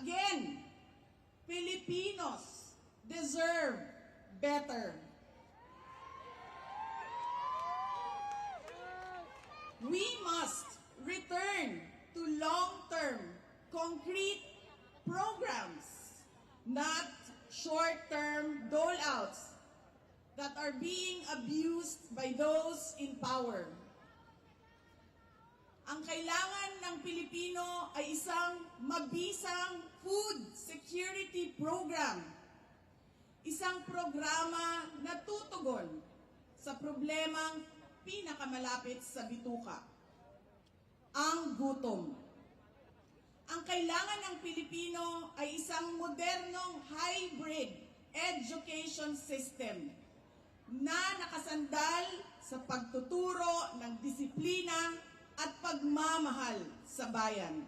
Again, Filipinos deserve better. We must return to long-term, concrete programs, not short-term dole-outs that are being abused by those in power. Ang kailangan ng Pilipino ay isang mabisang food security program. Isang programa na tutugon sa problemang pinakamalapit sa bituka. Ang gutom. Ang kailangan ng Pilipino ay isang modernong hybrid education system na nakasandal sa pagtuturo ng disiplina at pagmamahal sa bayan.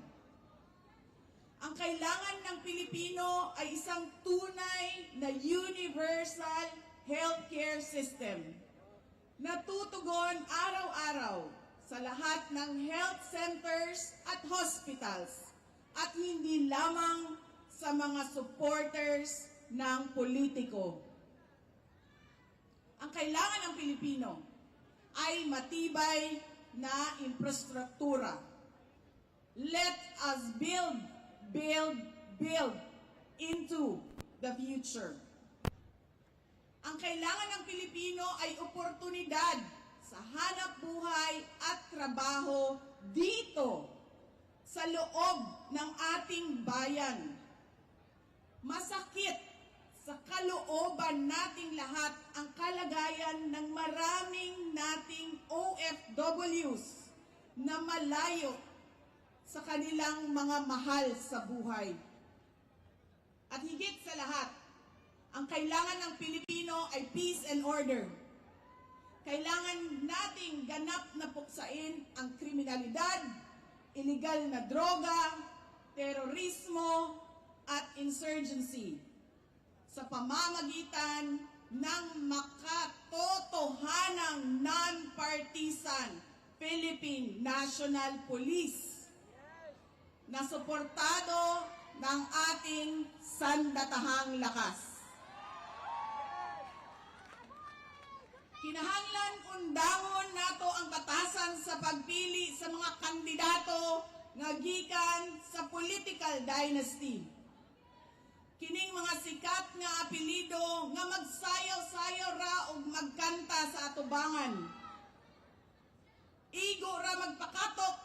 Ang kailangan ng Pilipino ay isang tunay na universal healthcare system na tutugon araw-araw sa lahat ng health centers at hospitals at hindi lamang sa mga supporters ng politiko. Ang kailangan ng Pilipino ay matibay na infrastruktura. Let us build, build, build into the future. Ang kailangan ng Pilipino ay oportunidad sa hanap buhay at trabaho dito sa loob ng ating bayan. Masakit sa kalooban nating lahat ang kalagayan ng maraming nating OFWs na malayo sa kanilang mga mahal sa buhay. At higit sa lahat, ang kailangan ng Pilipino ay peace and order. Kailangan nating ganap na puksain ang kriminalidad, illegal na droga, terorismo, at insurgency pamamagitan ng makatotohanang non-partisan Philippine National Police na suportado ng ating sandatahang lakas. Kinahanglan undangon nato ang batasan sa pagpili sa mga kandidato nga gikan sa political dynasty. Kining mga sikat nga magsayaw-sayaw ra og magkanta sa atubangan. Igo ra magpakatok